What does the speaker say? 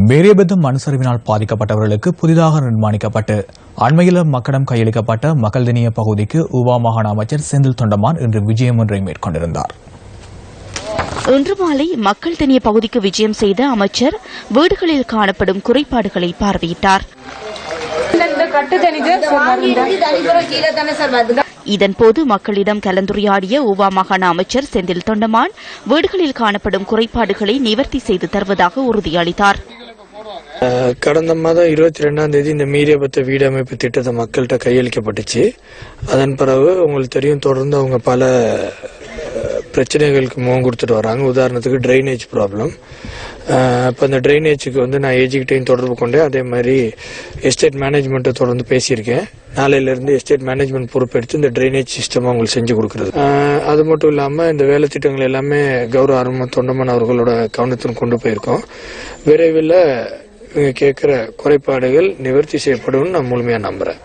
மேரியபெத்தம் மண் சரிவினால் பாதிக்கப்பட்டவர்களுக்கு புதிதாக நிர்மாணிக்கப்பட்டு அண்மையில் மக்களிடம் கையளிக்கப்பட்ட மக்கள் தினிய பகுதிக்கு உபா மாகாண அமைச்சர் செந்தில் தொண்டமான் இன்று விஜயம் ஒன்றை மேற்கொண்டிருந்தார். இன்று மாலை மக்கள் தனிய பகுதிக்கு விஜயம் செய்த அமைச்சர் வீடுகளில் காணப்படும் குறைபாடுகளை பார்வையிட்டார். இதன்போது மக்களிடம் கலந்துரையாடிய உவா மாகாண அமைச்சர் செந்தில் தொண்டமான் வீடுகளில் காணப்படும் குறைபாடுகளை நிவர்த்தி செய்து தருவதாக உறுதியளித்தார். கடந்த மாதம் இருபத்தி ரெண்டாம் தேதி இந்த மீரியபத்த வீடமைப்பு திட்டத்தை மக்கள்கிட்ட கையளிக்கப்பட்டுச்சு. அதன் பிறகு உங்களுக்கு தெரியும் தொடர்ந்து அவங்க பல பிரச்சனைகளுக்கு முகம் கொடுத்துட்டு வராங்க. உதாரணத்துக்கு ட்ரைனேஜ் ப்ராப்ளம் இப்போ அந்த ட்ரைனேஜுக்கு வந்து நான் ஏஜிக்கிட்டையும் தொடர்பு கொண்டேன். அதே மாதிரி எஸ்டேட் மேனேஜ்மெண்ட்டை தொடர்ந்து பேசியிருக்கேன். நாளையிலேருந்து எஸ்டேட் மேனேஜ்மெண்ட் பொறுப்பெடுத்து இந்த ட்ரைனேஜ் சிஸ்டம் அவங்களுக்கு செஞ்சு கொடுக்குறது. அது மட்டும் இல்லாமல் இந்த வேலை திட்டங்கள் எல்லாமே கௌரவ அரும தொண்டமன் அவர்களோட கவனத்திற்கு கொண்டு போயிருக்கோம். விரைவில் கேட்குற குறைபாடுகள் நிவர்த்தி செய்யப்படும்னு நான் முழுமையாக நம்புகிறேன்